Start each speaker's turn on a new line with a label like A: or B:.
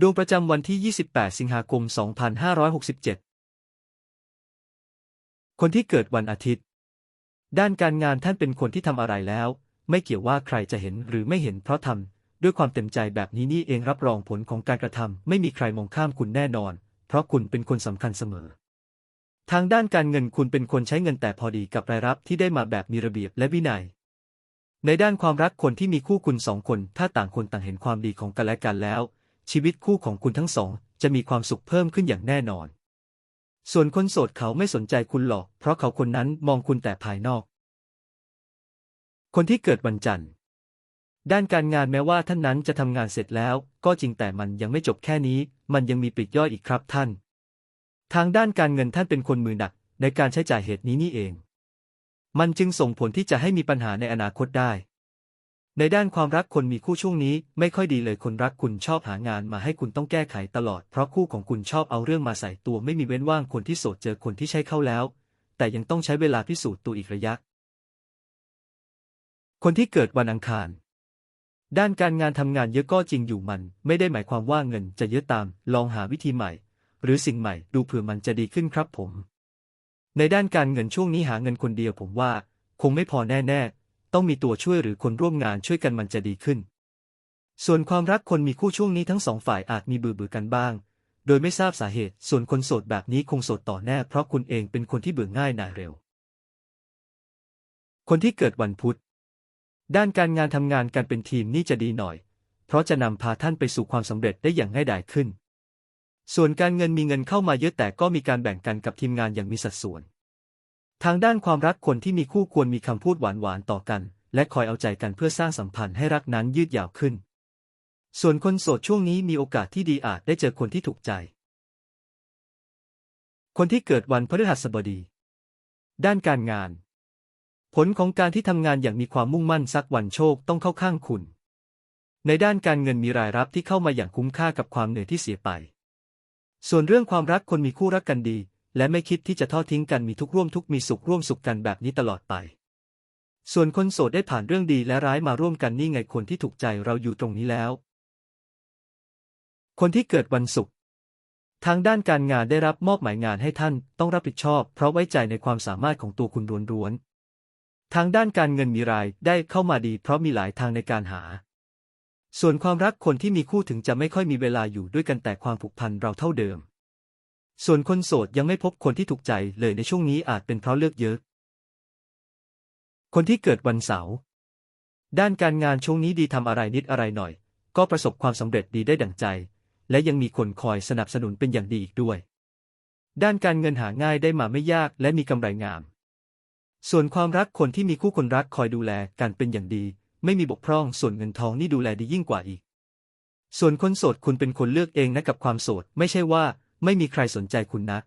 A: ดวงประจำวันที่ 28 สิงหาคม 2567 คนที่เกิดวันอาทิตย์ ด้านการงานท่านเป็นคนที่ทำอะไรแล้ว ไม่เกี่ยวว่าใครจะเห็นหรือไม่เห็นเพราะทำด้วยความเต็มใจแบบนี้นี่เองรับรองผลของการกระทำไม่มีใครมองข้ามคุณแน่นอน เพราะคุณเป็นคนสำคัญเสมอ ทางด้านการเงินคุณเป็นคนใช้เงินแต่พอดีกับรายรับที่ได้มาแบบมีระเบียบและวินัย ในด้านความรักคนที่มีคู่คุณสองคน ถ้าต่างคนต่างเห็นความดีของกันและกันแล้ว ชีวิตคู่ของคุณทั้งสองจะมีความสุขเพิ่มขึ้นอย่างแน่นอน ส่วนคนโสดเขาไม่สนใจคุณหรอก เพราะเขาคนนั้นมองคุณแต่ภายนอก คนที่เกิดวันจันทร์ ด้านการงานแม้ว่าท่านนั้นจะทำงานเสร็จแล้ว ก็จริงแต่มันยังไม่จบแค่นี้ มันยังมีปลีกย่อยอีกครับท่าน ทางด้านการเงินท่านเป็นคนมือหนัก ในการใช้จ่ายเหตุนี้นี่เอง มันจึงส่งผลที่จะให้มีปัญหาในอนาคตได้ ในด้านความรักคนมีคู่ช่วงนี้ไม่ค่อยดีเลยคนรักคุณชอบหางานมาให้คุณต้องแก้ไขตลอด เพราะคู่ของคุณชอบเอาเรื่องมาใส่ตัวไม่มีเว้นว่างคนที่โสดเจอคนที่ใช้เข้าแล้ว แต่ยังต้องใช้เวลาพิสูจน์ตัวอีกระยะ คนที่เกิดวันอังคาร ด้านการงานทำงานเยอะก็จริงอยู่มัน ไม่ได้หมายความว่าเงินจะเยอะตาม ลองหาวิธีใหม่ หรือสิ่งใหม่ดูเผื่อมันจะดีขึ้นครับผม ในด้านการเงินช่วงนี้หาเงินคนเดียวผมว่า คงไม่พอแน่ๆ ต้องมีตัวช่วยหรือคนร่วมงานช่วยกันมันจะดีขึ้น ส่วนความรักคนมีคู่ช่วงนี้ทั้งสองฝ่ายอาจมีเบื่อเบื่อกันบ้าง โดยไม่ทราบสาเหตุ ส่วนคนโสดแบบนี้คงโสดต่อแน่เพราะคุณเองเป็นคนที่เบื่อง่ายนายเร็ว คนที่เกิดวันพุธ ด้านการงานทำงานกันเป็นทีมนี่จะดีหน่อย เพราะจะนำพาท่านไปสู่ความสำเร็จได้อย่างง่ายดายขึ้น ส่วนการเงินมีเงินเข้ามาเยอะแต่ก็มีการแบ่งกันกับทีมงานอย่างมีสัดส่วน ทางด้านความรักคนที่มีคู่ควรมีคำพูดหวานๆต่อกัน และคอยเอาใจกันเพื่อสร้างสัมพันธ์ให้รักนั้นยืดยาวขึ้น ส่วนคนโสดช่วงนี้มีโอกาสที่ดีอาจได้เจอคนที่ถูกใจ คนที่เกิดวันพฤหัสบดี ด้านการงาน ผลของการที่ทำงานอย่างมีความมุ่งมั่นสักวันโชคต้องเข้าข้างคุณ ในด้านการเงินมีรายรับที่เข้ามาอย่างคุ้มค่ากับความเหนื่อยที่เสียไป ส่วนเรื่องความรักคนมีคู่รักกันดี และไม่คิดที่จะทอดทิ้งกันมีทุกร่วมทุกมีสุขร่วมสุขกันแบบนี้ตลอดไป ส่วนคนโสดได้ผ่านเรื่องดีและร้ายมาร่วมกันนี่ไงคนที่ถูกใจเราอยู่ตรงนี้แล้ว คนที่เกิดวันศุกร์ทางด้านการงานได้รับมอบหมายงานให้ท่านต้องรับผิดชอบ เพราะไว้ใจในความสามารถของตัวคุณล้วนๆทางด้านการเงินมีรายได้เข้ามาดี เพราะมีหลายทางในการหา ส่วนความรักคนที่มีคู่ถึงจะไม่ค่อยมีเวลาอยู่ด้วยกันแต่ความผูกพันเราเท่าเดิม ส่วนคนโสดยังไม่พบคนที่ถูกใจเลยในช่วงนี้อาจเป็นเพราะเลือกเยอะ คนที่เกิดวันเสาร์ด้านการงานช่วงนี้ดีทำอะไรนิดอะไรหน่อย ก็ประสบความสำเร็จดีได้ดั่งใจ และยังมีคนคอยสนับสนุนเป็นอย่างดีอีกด้วย ด้านการเงินหาง่ายได้มาไม่ยากและมีกำไรงาม ส่วนความรักคนที่มีคู่คนรักคอยดูแลกันเป็นอย่างดี ไม่มีบกพร่องส่วนเงินทองนี่ดูแลดียิ่งกว่าอีก ส่วนคนโสดคุณเป็นคนเลือกเองนะกับความโสด ไม่ใช่ว่า ไม่มีใครสนใจคุณนะ